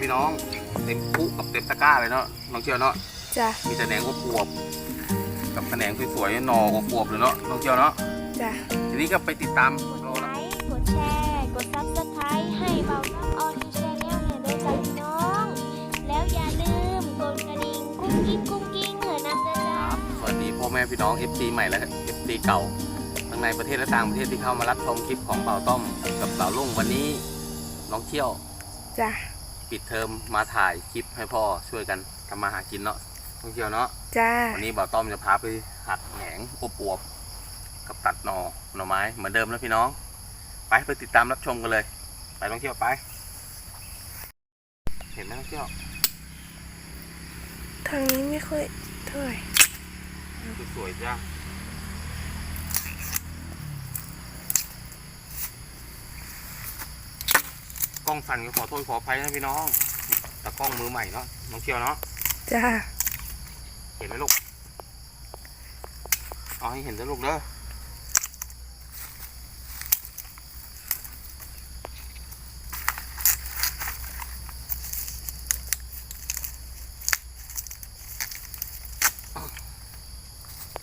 พี่น้องเต็มปุ๊กับเต็มตะกร้าเลยเนาะน้องเชียวเนาะจ้ะมีแต่แหนงอบอวบๆกับแขนงสวยๆหนออบอวบๆเลยเนาะน้องเชียวเนาะจ้ะทีนี้ก็ไปติดตามกดรอไลนะค์กดแชร์ กดซับสไครต์ให้เบาน้ำออนชแนลเนี่ยด้วยจ้ะพี่น้อง แล้วอย่าลืมกดกระดิ่งกุ้งกิ้งกุ้งกิ้งเหอะนะจ๊ะจ้าสวัสดีพ่อแม่พี่น้อง FC ใหม่และ FC เก่าทั้งในประเทศและต่างประเทศที่เข้ามารับชมคลิปของเป่าต้อมกับสาวลุงวันนี้น้องเที่ยว จ้ะ ปิดเทอมมาถ่ายคลิปให้พ่อช่วยกันทำมาหากินเนาะน้องเที่ยวเนาะจ้ะวันนี้บ่าวต้อมจะพาไปหักแหนงอบอวบๆกับตัดหนอหน่อไม้เหมือนเดิมแล้วพี่น้อง ไปไปติดตามรับชมกันเลย ไปน้องเที่ยวไป เห็นไหมน้องเที่ยวทางนี้ไม่ค่อยเท่าไหร่สวยๆจ้า ล้องสั่นก็ขอโทษขออภัยนะพี่น้องแต่กล้องมือใหม่เนาะน้องเที่ยวเนาะจ้ะเห็นไหมลูกเอาให้เห็นนะลูกเด้อ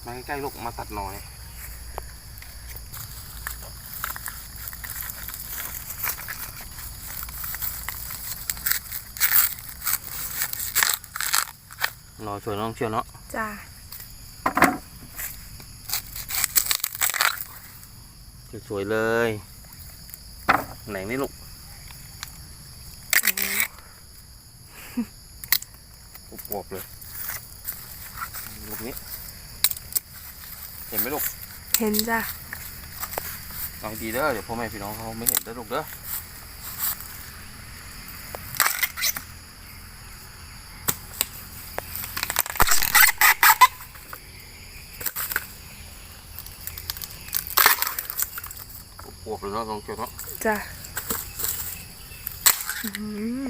มาใกล้ๆลูกมาตัดหน่อย หน่อยสวยน้องเชียวเนาะจ้ะสวยๆเลย ไหนนี่ลูกโอ้โหอวบๆเลยลูกนี้ เห็นไหมลูก เห็นจ้ะเอาให้ดีเด้อเดี๋ยวพ่อแม่พี่น้องเขาไม่เห็นเด้อลูกเด้อ บๆเลยเนาะลองเชียวเนาะจ้ะอื้อหือ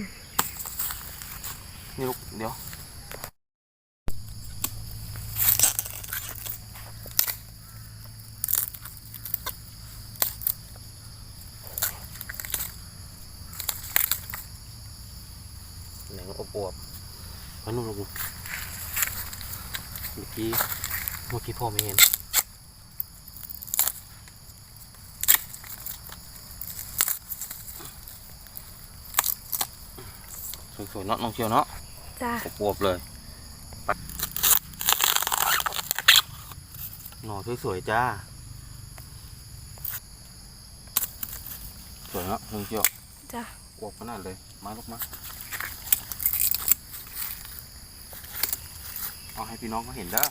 นี่ลูกเดี๋ยวแหนงอบอวบๆมานู่นลูกเมื่อกี้เมื่อกี้พ่อไม่เห็น สวยๆเนาะน้องเชียวเนาะจ้ะอวบๆเลยปัดหน่อสวยๆจ้าสวยเนาะน้องเชียวจ้ะอวบขนาดเลยมาลูกมาเอาให้พี่น้องเขาเห็นเด้อ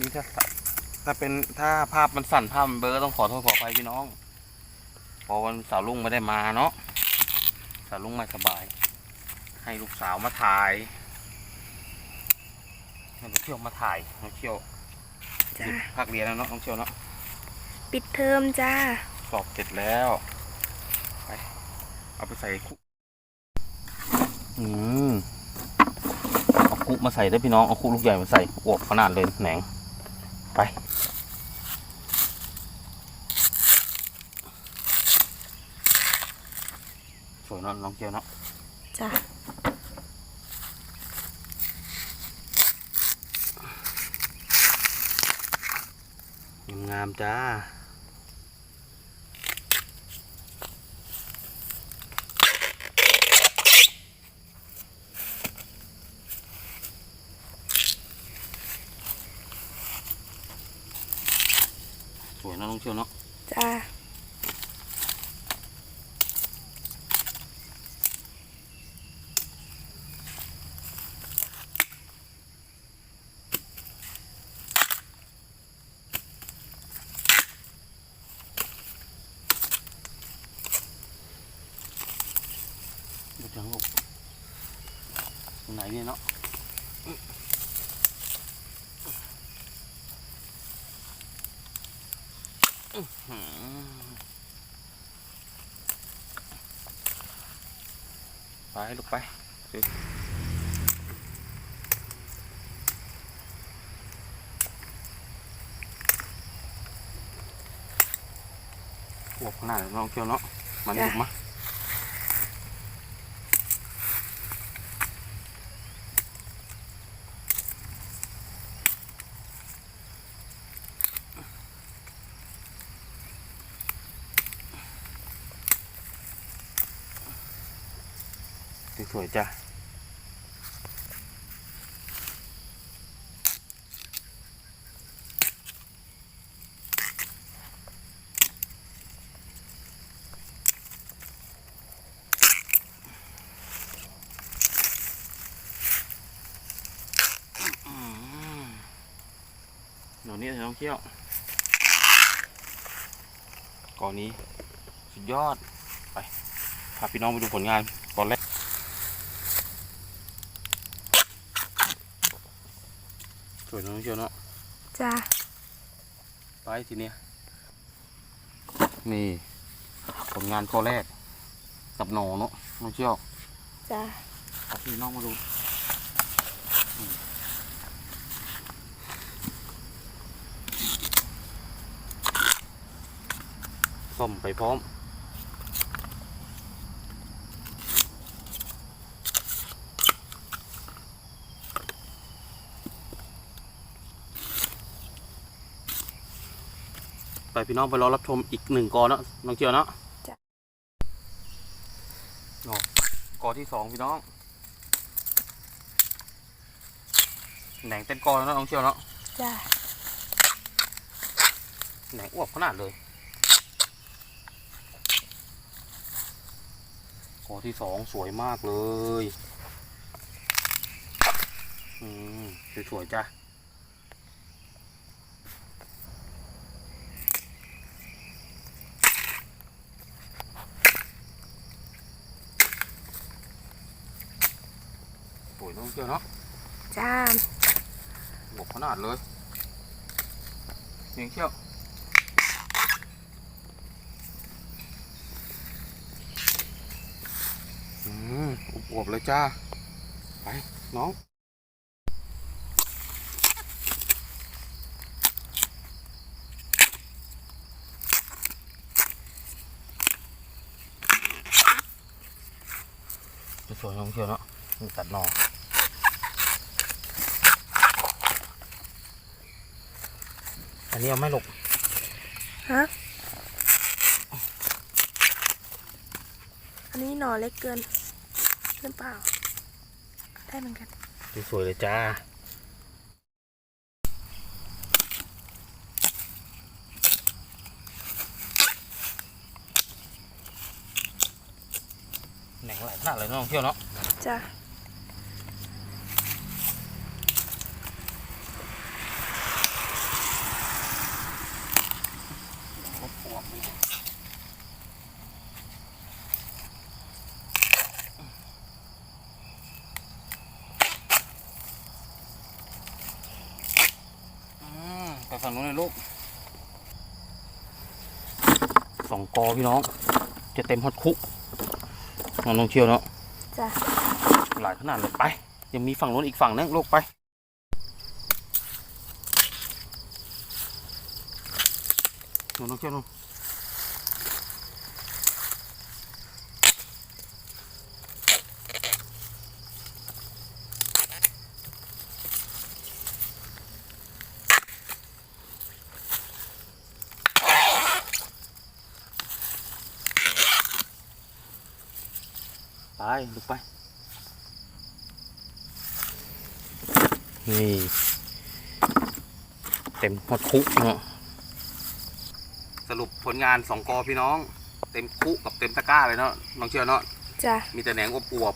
นี้ถ้าถ้าเป็นถ้าภาพมันสั่นภาพมันเบลอต้องขอโทษขออภัยพี่น้อง พอวันเสาร์ลุงไม่ได้มาเนาะสาวลุงไม่สบาย ให้ลูกสาวมาถ่ายให้ลูกเที่ยวมาถ่ายน้องเที่ยวจ้ะหยุดพักเรียนแล้วเนาะน้องเที่ยวเนาะปิดเทอมจ้ะสอบเสร็จแล้วไปเอาไปใส่คุอืมเอาคุมาใส่ได้อพี่น้องเอาคุลูกใหญ่มาใส่อวบขนาดเลยแหนง ไป สวยเนาะน้องเที่ยวเนาะจ้ะงามๆจ้า สวยนะน้องเชียวเนาะจ้ะดูจังลูกตรงไหนเนี่ยเนาะอื้อหือ ไปลูกไปอวขนาดน้องเกียวเนาะมันจ้ะลูกมา สวยๆจ้ะอืมเดี๋ยวนี้น้องเที่ยวก่อนนี้ สุดยอด ไปพาพี่น้องไปดูผลงานก่อนแรก ส วยเนอะน้องเชียวเนาะจ้าไปทีเนี้ยนี่ผลงานข้อแรก กับหนอเนาะน้องเชียวจ้าเอาพี่น้องมาดูอืมส้มไปพร้อม ไปพี่น้องไปรอรับชมอีกหนึ่งกอเนาะน้องเจียวเนาะจ้ะโอ้กอที่สองพี่น้องแหน่งเต็มกอแล้วเนาะน้องเจียวเนาะจ้าแหน่งอ้วบขนาดเลยกอที่สองสวยมากเลย อืม สวยๆจ้ะ สวยน้ องเจียวเนาะจ้าหมกขนาดเลยเพียงเชี่ยวอืมอวบๆเลยจ้า ไปน้องสวยๆน้องเชียวเนาะนี่ตัดหนอ อันนี้เอาไม่หลกฮะอันนี้หน่อเล็กเกินหรือเปล่า ได้เหมือนกันสวยๆเลยจ้าแหน่งหลายขนาดเลยเนาะน้องเที่ยวเนาะจ้า ฝั่งนู้นเลยลูกสองกอพี่น้อง จะเต็มฮอตคุน้องน้องเที่ยวเนาะจ้าหลายขนาดเลยไป ยังมีฝั่งนู้นอีกฝั่งนึงลูกไปหนูน้องเชี่ยวหนูไป ลูกไป นี่ เต็มหมดคุกเนาะสรุปผลงานสองกอพี่น้อง เต็มคุกับเต็มตะกร้าเลยเนาะน้องเชียวเนาะจ้ามีแต่แหนงอวบ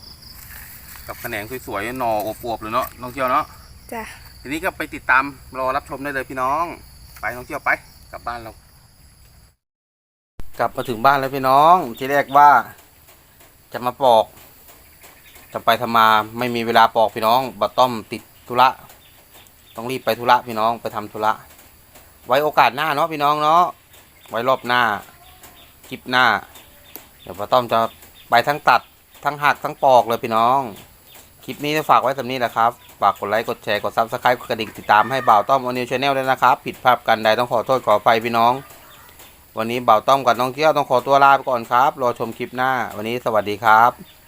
ๆกับแขนงสวยๆหน่ออวบๆเลยเนาะน้องเชียวเนาะจ้าทีนี้ก็ไปติดตามรอรับชมได้เลยพี่น้อง ไปน้องเชียวไปกลับบ้านเรา กลับมาถึงบ้านแล้วพี่น้องที่แรกว่าจะมาปอก จะไปทำมาไม่มีเวลาปอกพี่น้องบัตต้อมติดธุระ ต้องรีบไปธุระพี่น้องไปทำธุระ ไว้โอกาสหน้าเนาะพี่น้องเนาะ ไว้รอบหน้า คลิปหน้า เดี๋ยวป้าต้อมจะไปทั้งตัดทั้งหักทั้งปอกเลยพี่น้อง คลิปนี้จะฝากไว้สำนี้แหละครับ ฝากกดไลค์กดแชร์กดซับสไครต์กดกระดิ่งติดตามให้บ่าวต้อมออนิวชาแนลด้วยนะครับ ผิดพลาดกันใดต้องขอโทษขออภัยพี่น้อง วันนี้บ่าวต้อมกับน้องเกี้ยวต้องขอตัวลาไปก่อนครับ รอชมคลิปหน้า วันนี้สวัสดีครับ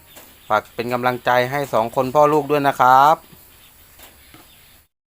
ฝากเป็นกำลังใจให้สองคนพ่อลูกด้วยนะครับ